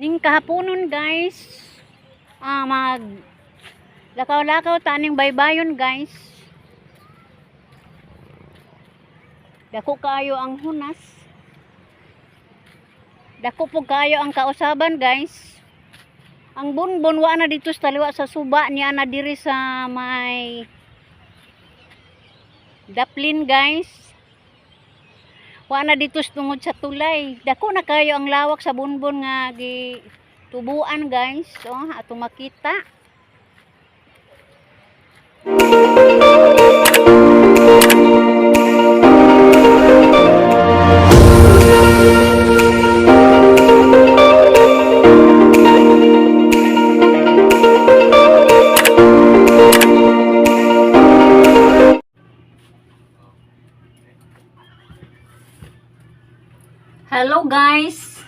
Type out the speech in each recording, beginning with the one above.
Ning kahaponon guys, ah mag lakaw-lakaw taning baybayon guys. Dako kayo ang hunas. Dako po kayo ang kausaban guys. Ang bunbun wa na dito sa taliwa sa suba niya na diri sa may Daplin guys. Wa na dito tungod sa tulay. Dako na kayo ang lawak sa bunbun nga gi tubuan guys. Oh, ato makita. Guys.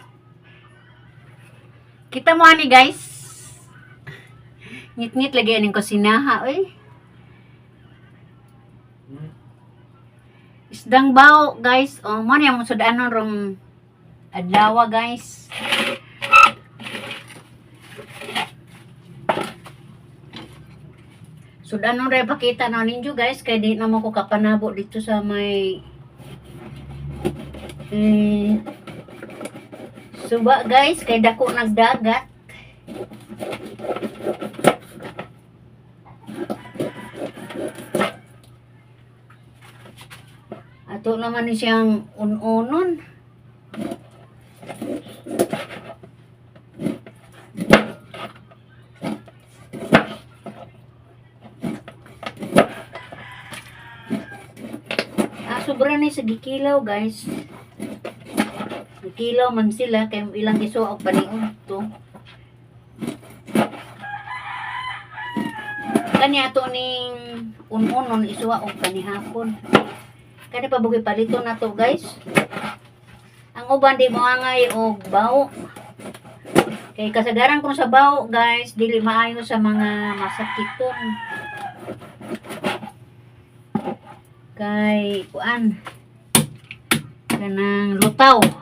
Kita mo ani guys. Ngit-ngit lagi aning kusinaha oy. Isdang bao guys. Oh, mo niya mo sudanon rong adlaw guys. Sudanon rin pakita na ninyo guys kay di na ko kapanabo dito sa may Mm. Suba guys, kay dako nagdagat. Ato naman ni siyang un-unon. Ah, sobra ni sa gikilaw guys. Kilaw man sila kay ilang iso og paniud to. Kani ato ning un-unon isuwa og panihapon. Kani pa bugi palito na to guys. Ang uban di mo angay og bawo. Kay kasagaran ko sa bawo guys, dili maayo sa mga masakiton. Kay kuan kanang lutaw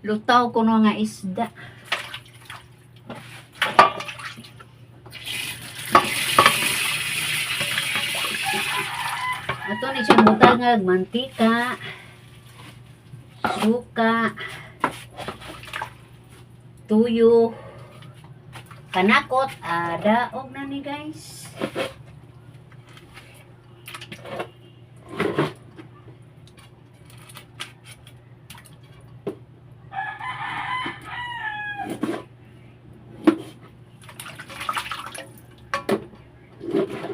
lutaw kuno nga isda. Ato ni siyang butangag, mantika, suka, tuyo, kanakot, ada og na ni guys.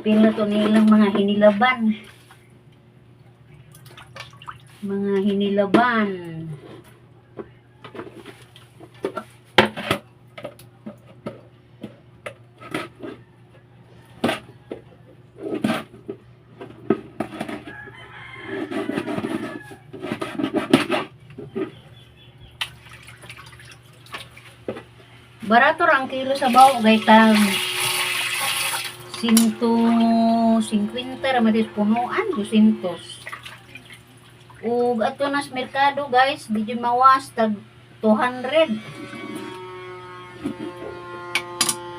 Pila to nilang mga hinilaban. Mga hinilaban. Barato ra ang kilo sa bao gaytang 150 ra madis punuan 200 ug ato nas merkado guys. Di mawas tag 200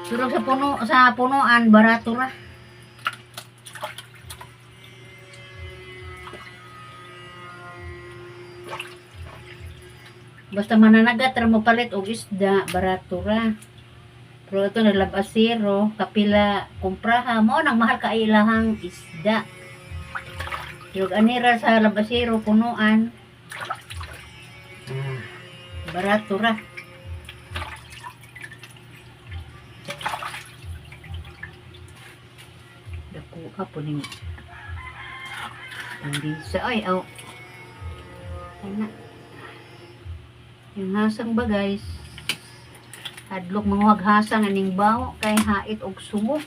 pero sa puno sa punuan barato ra basta mananagat ra mo palit og isda barato ra pero ito naglabasero, kapila kumpraha mo, nang mahal ka ilahang isda. Yung anira sa labasero, punuan. Ah, barato ra. Dako ka po ning hindi sa ay aw. Ana. Yung hasang ba guys? Hadlok mga waghasang aning bawo kay hait og sumo.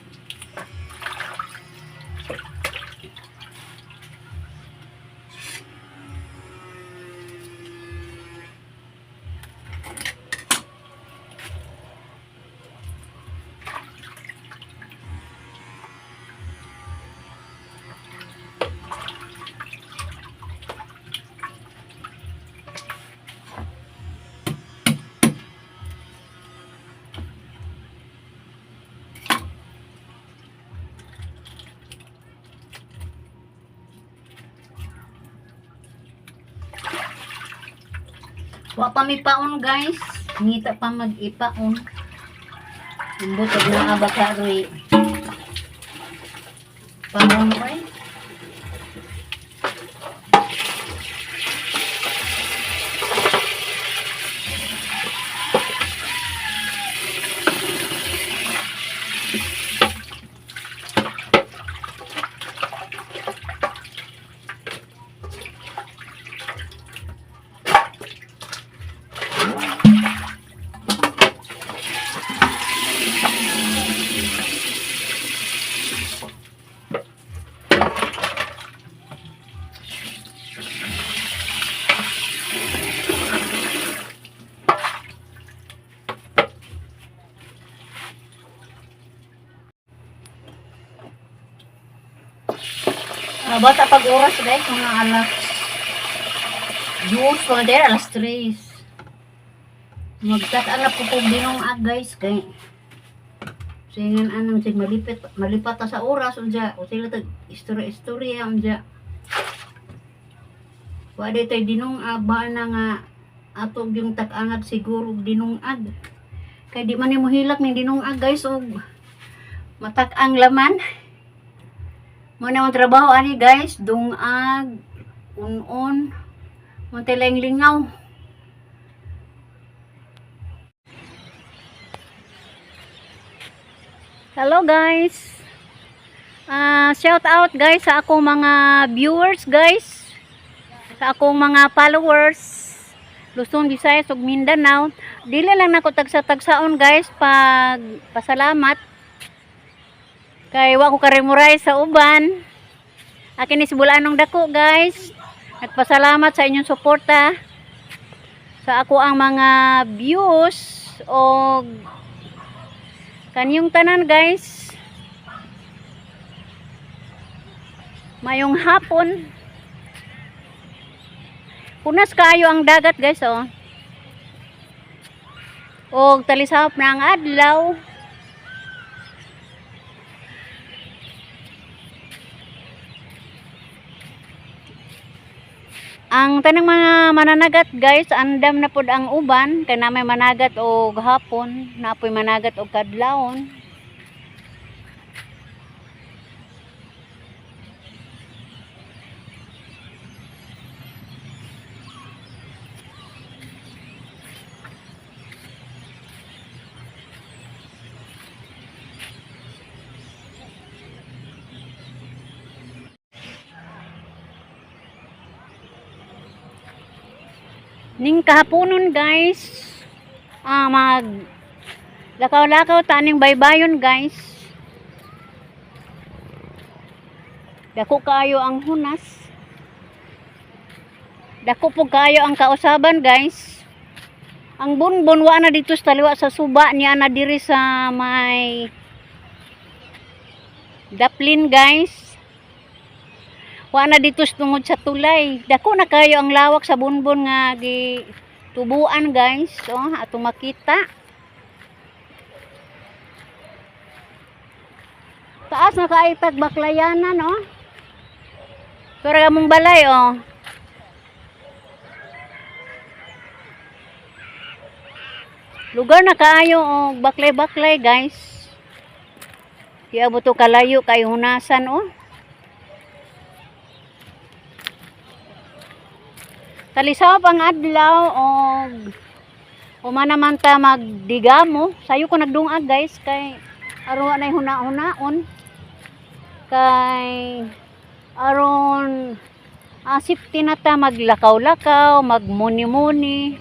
Wa pa mi paon guys. Ngita pa mag-ipaon. Imbot og mga bakaroy. Paon ko eh. Ah, bata pag oras guys, mga alas Diyos, mga der, alas 3. Magtatanap ko po dinong ag guys, kay Singan anang sig malipit, malipat sa oras unja, o sila tag istorya-istorya unja. Wa di tay dinong ag ba na nga atog yung tag-angat siguro og dinong ag. Kay di man mo hilak ning dinong ag guys og matak ang laman. Mo na trabaho ani guys, dungag, unon, mo lang lingaw. Hello guys. Ah, shout out guys sa akong mga viewers guys. Sa akong mga followers. Luzon, Visayas ug Mindanao. Dili lang nako tagsa-tagsaon guys pag pasalamat kay wa ko karimuray sa uban. Akin is bulanong dako guys. Nagpasalamat sa inyong suporta sa ako ang mga views o kanyong tanan guys. Mayong hapon. Punas kayo ang dagat guys oh. Og talisap na ang adlaw. Ang tanang mga mananagat guys, andam na pod ang uban kay na may managat og hapon, napoy managat og kadlawon. Ning kahaponon guys, ah mag lakaw-lakaw taning baybayon guys. Dako kayo ang hunas. Dako po kayo ang kausaban guys. Ang bunbun wa na dito sa taliwa sa suba niya na diri sa may Daplin guys. Wa na dito tungod sa tulay. Dako na kayo ang lawak sa bunbon nga gi tubuan guys. Oh, ato makita. Taas na kaitag baklayanan no. Pero among balay oh. Lugar na kayo oh, baklay-baklay guys. Di abot to kalayo kay hunasan oh. Talisawap ang adlaw og umana man ta magdigamo. Sayo ko nagdungag guys kay aron na huna-hunaon. Kay aron ah, safety na ta maglakaw-lakaw, magmuni-muni.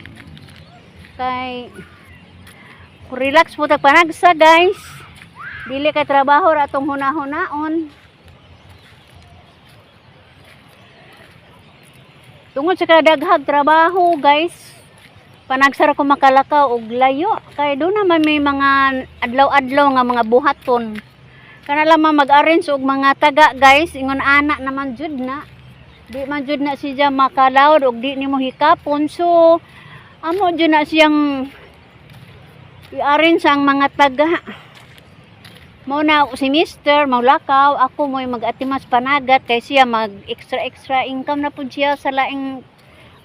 Kay relax po tag panagsa guys. Dili kay trabaho ra atong huna-hunaon. Tungod sa kadaghag trabaho, guys, panagsara ko makalakaw og layo. Kay doon naman may mga adlaw-adlaw nga mga buhaton. Kana lamang mag-arrange og mga taga, guys, ingon ana naman jud na. Di man jud na siya makalawd og di nimo hikapon. So, amo jud na siyang i-arrange ang mga taga. Mo na si Mister maulakaw, ako mo mag-atimas panagat kay siya mag extra extra income na pud siya sa laing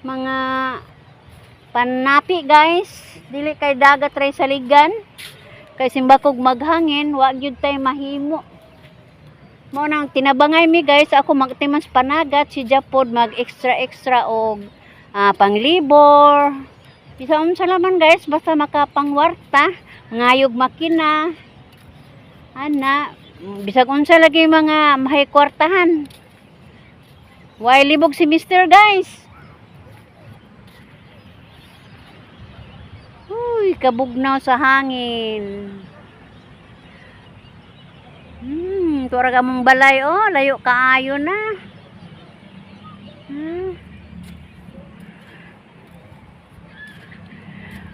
mga Panapi guys, dili kay dagat ray saligan. Kay simbakog maghangin, wa gyud tay mahimo. Mo nang tinabangay mi guys, ako magtiman sa panagat si Japod mag extra extra og ah, panglibor. Bisa unsa laman guys, basta makapangwarta, ngayog makina. Ana, bisag unsa lagi mga mahay kwartahan. Why libog si Mister guys? Uy, kabugnaw sa hangin. Hmm, tura ka mong balay, oh. Layo kaayo na. Hmm.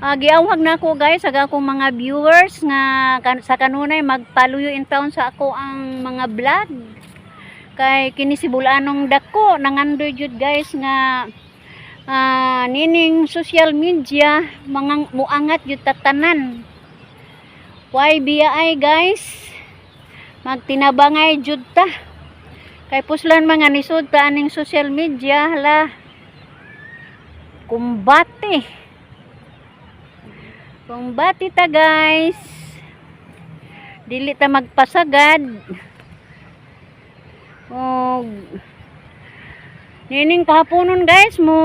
Ah, giawhag na ako guys sa akong mga viewers nga kan, sa kanunay magpaluyo in town sa ako ang mga vlog. Kay kini si bulanong dako nangandoy jud guys nga ah, nining social media mga muangat jud tatanan why BI guys magtinabangay jud ta. Kay puslan mga nisod ta aning social media hala kumbate kumbate ta guys. Dili ta magpasagad. Og nining kahaponon guys mo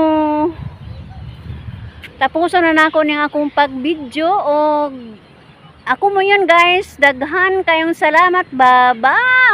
tapusan na nako ning akong pagbidyo og ako mo yun guys. Daghan kayong salamat. Bye bye